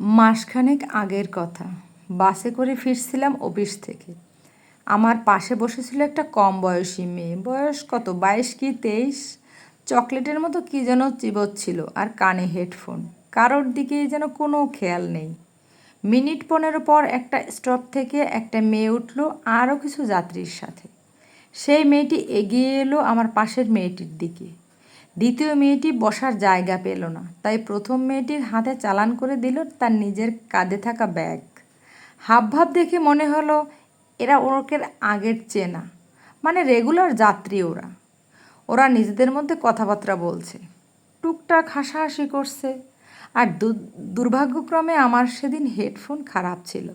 মাসখানেক আগের কথা। বাসে করে ফিরছিলাম অফিস থেকে। আমার পাশে বসেছিল একটা কম বয়সী মেয়ে। বয়স কত? বাইশ কি তেইশ? চকলেটের মতো কী যেন চিবোচ্ছিল আর কানে হেডফোন। কারোর দিকেই যেন কোনো খেয়াল নেই। মিনিট পনেরো পর একটা স্টপ থেকে একটা মেয়ে উঠল আরও কিছু যাত্রীর সাথে। সেই মেয়েটি এগিয়ে এলো আমার পাশের মেয়েটির দিকে। দ্বিতীয় মেয়েটি বসার জায়গা পেল না, তাই প্রথম মেয়েটির হাতে চালান করে দিল তার নিজের কাঁধে থাকা ব্যাগ। হাবভাব দেখে মনে হলো, এরা ওরকের আগের চেনা মানে রেগুলার যাত্রী ওরা। ওরা নিজেদের মধ্যে কথাবার্তা বলছে, টুকটাক হাসাহাসি করছে, আর দুর্ভাগ্যক্রমে আমার সেদিন হেডফোন খারাপ ছিল,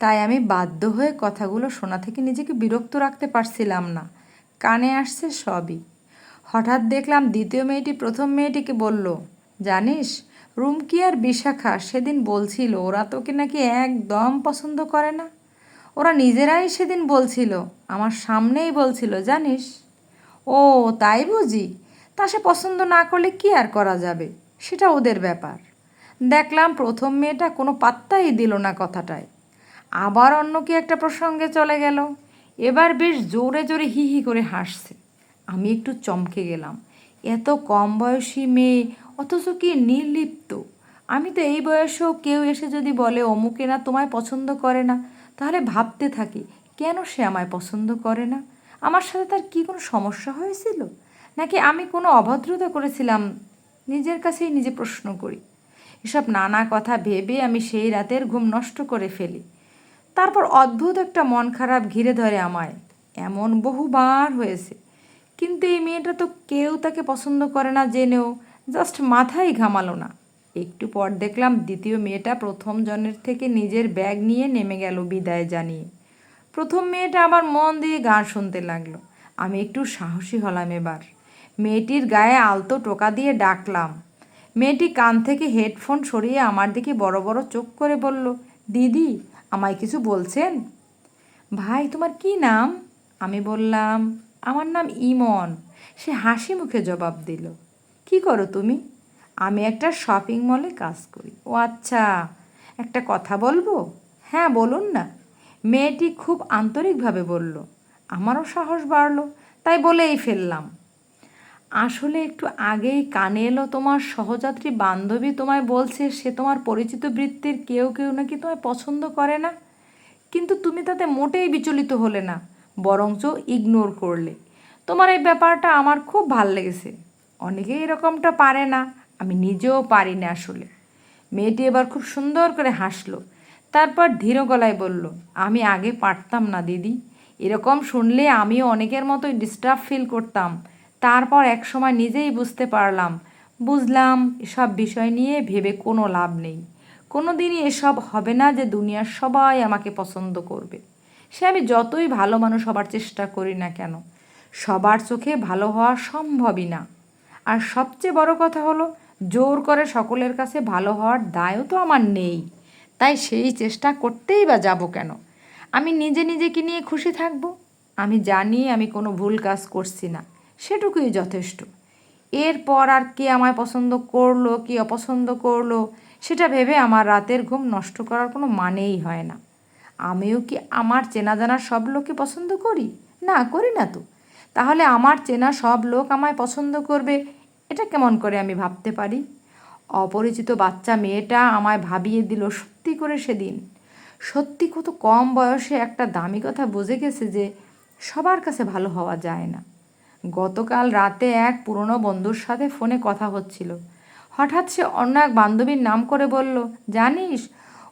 তাই আমি বাধ্য হয়ে কথাগুলো শোনা থেকে নিজেকে বিরক্ত রাখতে পারছিলাম না। কানে আসছে সবই। হঠাৎ দেখলাম দ্বিতীয় মেয়েটি প্রথম মেয়েটিকে বলল, জানিস রুমকি আর বিশাখা সেদিন বলছিল ওরা তোকে নাকি একদম পছন্দ করে না। ওরা নিজেরাই সেদিন বলছিল, আমার সামনেই বলছিল, জানিস? ও, তাই বুঝি? তা সে পছন্দ না করলে কি আর করা যাবে? সেটা ওদের ব্যাপার। দেখলাম প্রথম মেয়েটা কোনো পাত্তাই দিল না কথাটায়। আবার অন্য কি একটা প্রসঙ্গে চলে গেল? এবার বেশ জোরে জোরে হি হি করে হাসছে। আমি একটু চমকে গেলাম। এত কম বয়সী মেয়ে, অথচ কি নির্লিপ্ত। আমি তো এই বয়সেও কেউ এসে যদি বলে, অমুকে না তোমায় পছন্দ করে না? তাহলে ভাবতে থাকি, কেন সে আমায় পছন্দ করে না? আমার সাথে তার কি কোনো সমস্যা হয়েছিল? নাকি আমি কোনো অভদ্রতা করেছিলাম? নিজের কাছেই নিজে প্রশ্ন করি। এসব নানা কথা ভেবে আমি সেই রাতের ঘুম নষ্ট করে ফেলি। তারপর অদ্ভুত একটা মন খারাপ ঘিরে ধরে আমায়। এমন বহুবার হয়েছে কিন্তু এই মেয়েটা তো কেউ তাকে পছন্দ করে না জেনেও, জাস্ট মাথায় ঘামালো না। একটু পর দেখলাম দ্বিতীয় মেয়েটা প্রথম জনের থেকে নিজের ব্যাগ নিয়ে নেমে গেল বিদায় জানিয়ে। প্রথম মেয়েটা আবার মন দিয়ে গান শুনতে লাগল। আমি একটু সাহসী হলাম এবার। মেয়েটির গায়ে আলতো টোকা দিয়ে ডাকলাম। মেয়েটি কান থেকে হেডফোন সরিয়ে আমার দিকে বড় বড় চোখ করে বলল, দিদি, আমায় কিছু বলছেন? ভাই, তোমার কি নাম? আমি বললাম আমার নাম ইমন। সে হাসি মুখে জবাব দিল, কি করো তুমি? আমি একটা শপিং মলে কাজ করি। ও আচ্ছা একটা কথা বলব? হ্যাঁ বলুন না। মেয়েটি খুব আন্তরিকভাবে বলল, আমারও সাহস বাড়লো, তাই বলেই ফেললাম। আসলে একটু আগেই কানে এলো তোমার সহযাত্রী বান্ধবী তোমায় বলছে, সে তোমার পরিচিত বৃত্তির কেউ কেউ নাকি তোমায় পছন্দ করে না। কিন্তু তুমি তাতে মোটেই বিচলিত হলে না। বরঞ্চ ইগনোর করলে। তোমার এই ব্যাপারটা আমার খুব ভালো লেগেছে। অনেকেই এরকমটা পারে না, আমি নিজেও পারি না আসলে। মেয়েটি এবার খুব সুন্দর করে হাসলো, তারপর ধীর গলায় বলল, আমি আগে পারতাম না দিদি। এরকম শুনলে আমিও অনেকের মতোই ডিস্টার্ব ফিল করতাম। তারপর একসময় নিজেই বুঝতে পারলাম, বুঝলাম এসব বিষয় নিয়ে ভেবে কোনো লাভ নেই। কোনো দিনই এসব হবে না যে দুনিয়ার সবাই আমাকে পছন্দ করবে। সে আমি যতই ভালো মানুষ হবার চেষ্টা করি না কেন, সবার চোখে ভালো হওয়া সম্ভবই না। আর সবচেয়ে বড় কথা হলো, জোর করে সকলের কাছে ভালো হওয়ার দায়ও তো আমার নেই। তাই সেই চেষ্টা করতেই বা যাব কেন? আমি নিজে নিজেকে নিয়ে খুশি থাকব? আমি জানি আমি কোনো ভুল কাজ করছি না, সেটুকুই যথেষ্ট। এরপর আর কে আমায় পছন্দ করল, কি অপছন্দ করল, সেটা ভেবে আমার রাতের ঘুম নষ্ট করার কোনো মানেই হয় না। আমিও কি আমার চেনা জানা সব লোককে পছন্দ করি? না করি না তো। তাহলে আমার চেনা সব লোক আমায় পছন্দ করবে? এটা কেমন করে আমি ভাবতে পারি? অপরিচিত বাচ্চা মেয়েটা আমায় ভাবিয়ে দিল সত্যি করে সেদিন। সত্যি কত কম বয়সে একটা দামি কথা বুঝে গেছে যে সবার কাছে ভালো হওয়া যায় না। গতকাল রাতে এক পুরনো বন্ধুর সাথে ফোনে কথা হচ্ছিল। হঠাৎ সে অন্য এক বান্ধবীর নাম করে বলল, জানিস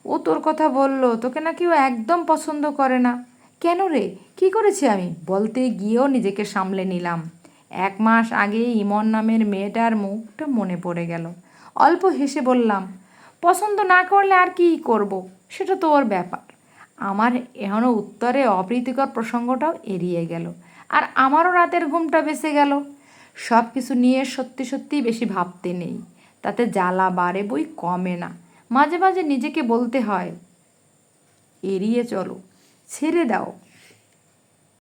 ও তোর কথা বলল, তোকে নাকি ও একদম পছন্দ করে না। কেন রে? কি করেছি আমি? বলতে গিয়েও নিজেকে সামলে নিলাম। এক মাস আগে ইমন নামের মেয়েটার মুখটা মনে পড়ে গেল। অল্প হেসে বললাম, পছন্দ না করলে আর কি করব? সেটা তো ওর ব্যাপার। আমার এখনও উত্তরে অপ্রীতিকর প্রসঙ্গটাও এড়িয়ে গেল। আর আমারও রাতের ঘুমটা বেঁচে গেল। সব কিছু নিয়ে সত্যি সত্যি বেশি ভাবতে নেই। তাতে জ্বালা বাড়ে বই কমে না। মাঝে মাঝে নিজেকে বলতে হয় এড়িয়ে চলো ছেড়ে দাও।